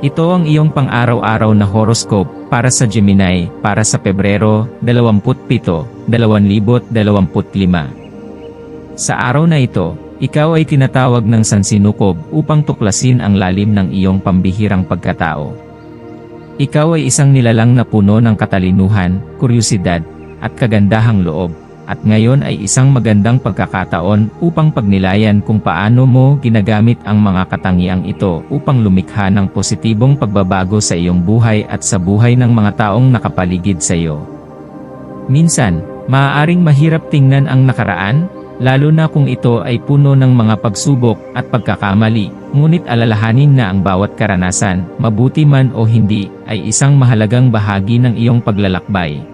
Ito ang iyong pang-araw-araw na horoscope para sa Gemini para sa Pebrero 27, 2025. Sa araw na ito, ikaw ay tinatawag ng sansinukob upang tuklasin ang lalim ng iyong pambihirang pagkatao. Ikaw ay isang nilalang na puno ng katalinuhan, kuryusidad, at kagandahang loob at ngayon ay isang magandang pagkakataon upang pagnilayan kung paano mo ginagamit ang mga katangiang ito upang lumikha ng positibong pagbabago sa iyong buhay at sa buhay ng mga taong nakapaligid sa iyo. Minsan, maaaring mahirap tingnan ang nakaraan, lalo na kung ito ay puno ng mga pagsubok at pagkakamali, ngunit alalahanin na ang bawat karanasan, mabuti man o hindi, ay isang mahalagang bahagi ng iyong paglalakbay.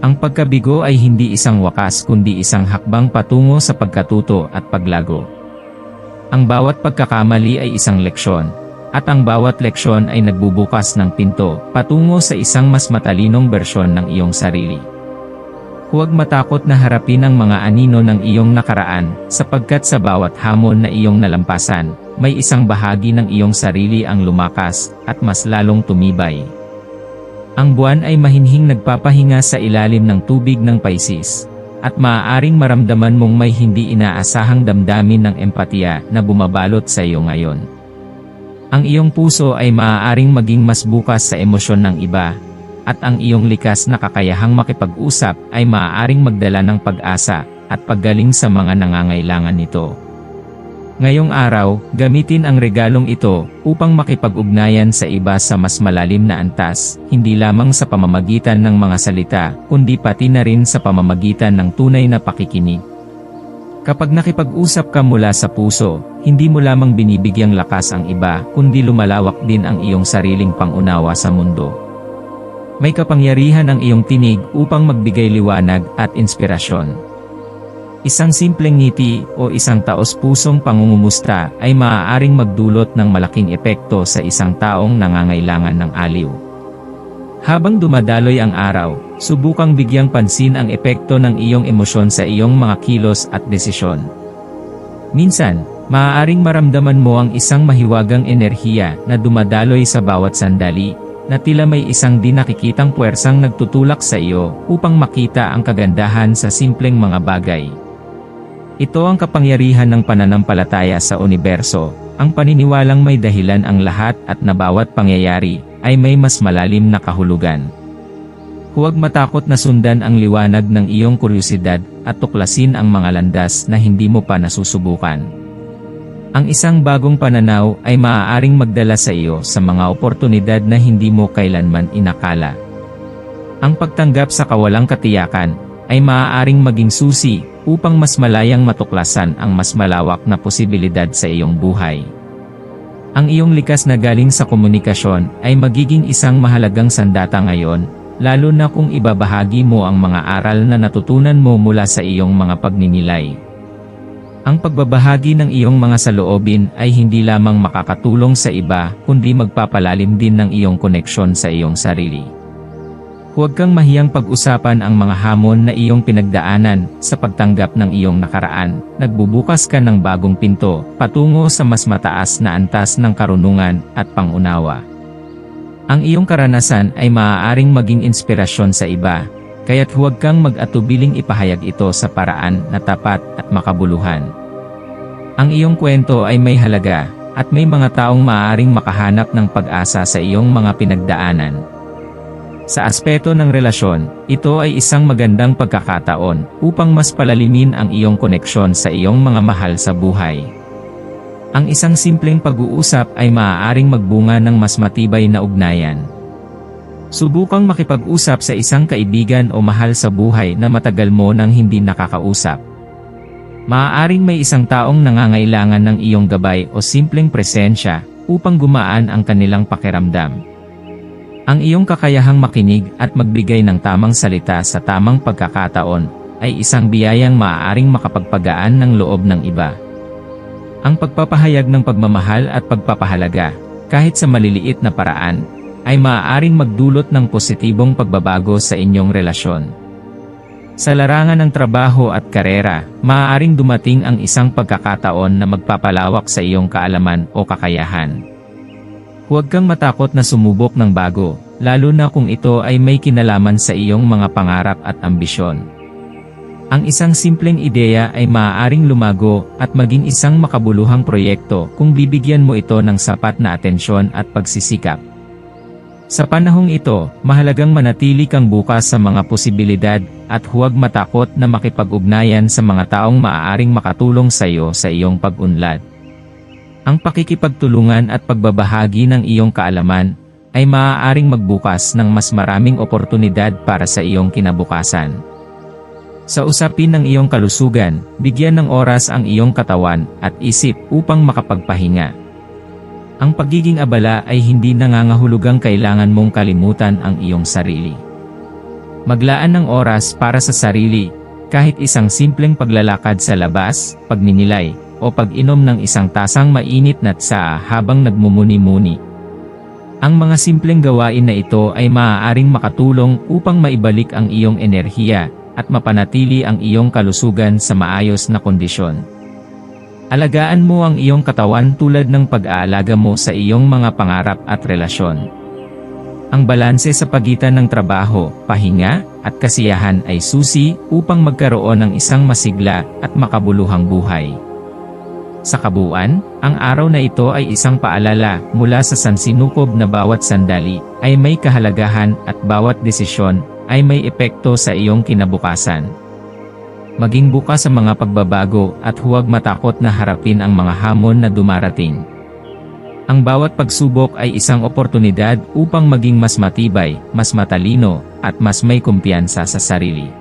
Ang pagkabigo ay hindi isang wakas kundi isang hakbang patungo sa pagkatuto at paglago. Ang bawat pagkakamali ay isang leksyon, at ang bawat leksyon ay nagbubukas ng pinto patungo sa isang mas matalinong bersyon ng iyong sarili. Huwag matakot na harapin ang mga anino ng iyong nakaraan, sapagkat sa bawat hamon na iyong nalampasan, may isang bahagi ng iyong sarili ang lumakas, at mas lalong tumibay. Ang buwan ay mahinhing nagpapahinga sa ilalim ng tubig ng Pisces. At maaaring maramdaman mong may hindi inaasahang damdamin ng empatiya na bumabalot sa iyo ngayon. Ang iyong puso ay maaaring maging mas bukas sa emosyon ng iba, at ang iyong likas na kakayahang makipag-usap ay maaaring magdala ng pag-asa at paggaling sa mga nangangailangan nito. Ngayong araw, gamitin ang regalong ito upang makipag-ugnayan sa iba sa mas malalim na antas, hindi lamang sa pamamagitan ng mga salita, kundi pati na rin sa pamamagitan ng tunay na pakikinig. Kapag nakipag-usap ka mula sa puso, hindi mo lamang binibigyang lakas ang iba, kundi lumalawak din ang iyong sariling pangunawa sa mundo. May kapangyarihan ang iyong tinig upang magbigay liwanag at inspirasyon. Isang simpleng ngiti o isang taos-pusong pangungumusta ay maaaring magdulot ng malaking epekto sa isang taong nangangailangan ng aliw. Habang dumadaloy ang araw, subukang bigyang pansin ang epekto ng iyong emosyon sa iyong mga kilos at desisyon. Minsan, maaaring maramdaman mo ang isang mahiwagang enerhiya na dumadaloy sa bawat sandali, na tila may isang di nakikitang puwersang nagtutulak sa iyo upang makita ang kagandahan sa simpleng mga bagay. Ito ang kapangyarihan ng pananampalataya sa universo, ang paniniwalang may dahilan ang lahat at na bawat pangyayari ay may mas malalim na kahulugan. Huwag matakot na sundan ang liwanag ng iyong kuryosidad at tuklasin ang mga landas na hindi mo pa nasusubukan. Ang isang bagong pananaw ay maaaring magdala sa iyo sa mga oportunidad na hindi mo kailanman inakala. Ang pagtanggap sa kawalang katiyakan ay maaaring maging susi upang mas malayang matuklasan ang mas malawak na posibilidad sa iyong buhay. Ang iyong likas na galing sa komunikasyon ay magiging isang mahalagang sandata ngayon, lalo na kung ibabahagi mo ang mga aral na natutunan mo mula sa iyong mga pagninilay. Ang pagbabahagi ng iyong mga saloobin ay hindi lamang makakatulong sa iba, kundi magpapalalim din ng iyong koneksyon sa iyong sarili. Huwag kang mahiyang pag-usapan ang mga hamon na iyong pinagdaanan sa pagtanggap ng iyong nakaraan. Nagbubukas ka ng bagong pinto patungo sa mas mataas na antas ng karunungan at pangunawa. Ang iyong karanasan ay maaaring maging inspirasyon sa iba, kaya't huwag kang mag-atubiling ipahayag ito sa paraan na tapat at makabuluhan. Ang iyong kwento ay may halaga, at may mga taong maaaring makahanap ng pag-asa sa iyong mga pinagdaanan. Sa aspeto ng relasyon, ito ay isang magandang pagkakataon upang mas palalimin ang iyong koneksyon sa iyong mga mahal sa buhay. Ang isang simpleng pag-uusap ay maaaring magbunga ng mas matibay na ugnayan. Subukang makipag-usap sa isang kaibigan o mahal sa buhay na matagal mo nang hindi nakakausap. Maaaring may isang taong nangangailangan ng iyong gabay o simpleng presensya upang gumaan ang kanilang pakiramdam. Ang iyong kakayahang makinig at magbigay ng tamang salita sa tamang pagkakataon ay isang biyayang maaaring makapagpagaan ng loob ng iba. Ang pagpapahayag ng pagmamahal at pagpapahalaga, kahit sa maliliit na paraan, ay maaaring magdulot ng positibong pagbabago sa inyong relasyon. Sa larangan ng trabaho at karera, maaaring dumating ang isang pagkakataon na magpapalawak sa iyong kaalaman o kakayahan. Huwag kang matakot na sumubok ng bago, lalo na kung ito ay may kinalaman sa iyong mga pangarap at ambisyon. Ang isang simpleng ideya ay maaaring lumago at maging isang makabuluhang proyekto kung bibigyan mo ito ng sapat na atensyon at pagsisikap. Sa panahong ito, mahalagang manatili kang bukas sa mga posibilidad at huwag matakot na makipag-ugnayan sa mga taong maaaring makatulong sa iyo sa iyong pag-unlad. Ang pakikipagtulungan at pagbabahagi ng iyong kaalaman ay maaaring magbukas ng mas maraming oportunidad para sa iyong kinabukasan. Sa usapin ng iyong kalusugan, bigyan ng oras ang iyong katawan at isip upang makapagpahinga. Ang pagiging abala ay hindi nangangahulugang kailangan mong kalimutan ang iyong sarili. Maglaan ng oras para sa sarili, kahit isang simpleng paglalakad sa labas, pagninilay, o pag-inom ng isang tasang mainit na tsaa habang nagmumuni-muni. Ang mga simpleng gawain na ito ay maaaring makatulong upang maibalik ang iyong enerhiya at mapanatili ang iyong kalusugan sa maayos na kondisyon. Alagaan mo ang iyong katawan tulad ng pag-aalaga mo sa iyong mga pangarap at relasyon. Ang balanse sa pagitan ng trabaho, pahinga, at kasiyahan ay susi upang magkaroon ng isang masigla at makabuluhang buhay. Sa kabuuan, ang araw na ito ay isang paalala mula sa sansinukob na bawat sandali ay may kahalagahan at bawat desisyon ay may epekto sa iyong kinabukasan. Maging bukas sa mga pagbabago at huwag matakot na harapin ang mga hamon na dumarating. Ang bawat pagsubok ay isang oportunidad upang maging mas matibay, mas matalino, at mas may kumpiyansa sa sarili.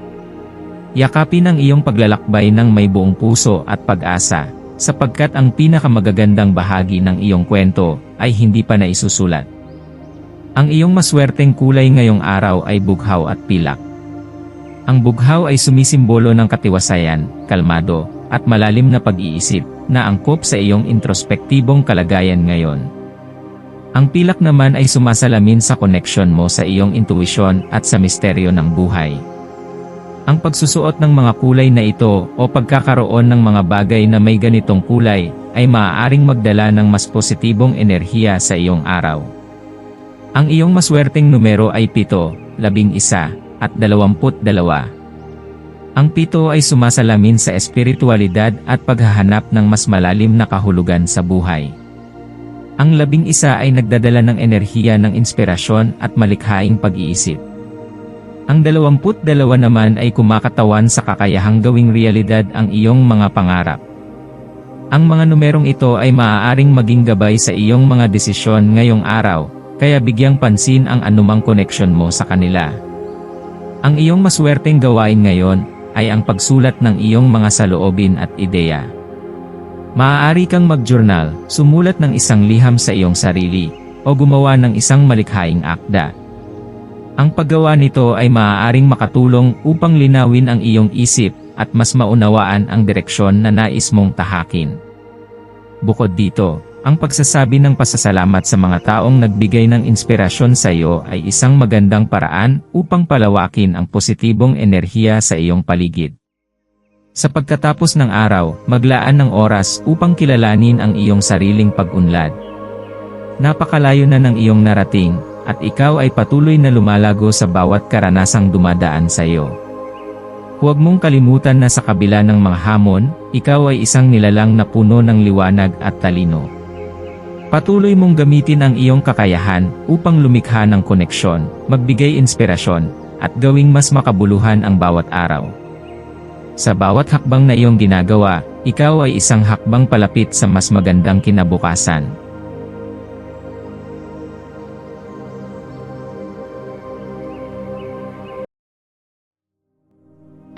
Yakapin ang iyong paglalakbay ng may buong puso at pag-asa, sapagkat ang pinakamagagandang bahagi ng iyong kwento ay hindi pa naisusulat. Ang iyong maswerteng kulay ngayong araw ay bughaw at pilak. Ang bughaw ay sumisimbolo ng katiwasayan, kalmado, at malalim na pag-iisip, na angkop sa iyong introspektibong kalagayan ngayon. Ang pilak naman ay sumasalamin sa koneksyon mo sa iyong intuisyon at sa misteryo ng buhay. Ang pagsusuot ng mga kulay na ito o pagkakaroon ng mga bagay na may ganitong kulay ay maaaring magdala ng mas positibong enerhiya sa iyong araw. Ang iyong maswerteng numero ay 7, 11, at 22. Ang pito ay sumasalamin sa espiritualidad at paghahanap ng mas malalim na kahulugan sa buhay. Ang labing isa ay nagdadala ng enerhiya ng inspirasyon at malikhaing pag-iisip. Ang dalawamput dalawa naman ay kumakatawan sa kakayahang gawing realidad ang iyong mga pangarap. Ang mga numerong ito ay maaaring maging gabay sa iyong mga desisyon ngayong araw, kaya bigyang pansin ang anumang koneksyon mo sa kanila. Ang iyong maswerteng gawain ngayon ay ang pagsulat ng iyong mga saloobin at ideya. Maaari kang mag-journal, sumulat ng isang liham sa iyong sarili, o gumawa ng isang malikhaing akda. Ang paggawa nito ay maaaring makatulong upang linawin ang iyong isip at mas maunawaan ang direksyon na nais mong tahakin. Bukod dito, ang pagsasabi ng pasasalamat sa mga taong nagbigay ng inspirasyon sa iyo ay isang magandang paraan upang palawakin ang positibong enerhiya sa iyong paligid. Sa pagkatapos ng araw, maglaan ng oras upang kilalanin ang iyong sariling pag-unlad. Napakalayo na ng iyong narating, at ikaw ay patuloy na lumalago sa bawat karanasang dumadaan sa iyo. Huwag mong kalimutan na sa kabila ng mga hamon, ikaw ay isang nilalang na puno ng liwanag at talino. Patuloy mong gamitin ang iyong kakayahan upang lumikha ng koneksyon, magbigay inspirasyon, at gawing mas makabuluhan ang bawat araw. Sa bawat hakbang na iyong ginagawa, ikaw ay isang hakbang palapit sa mas magandang kinabukasan.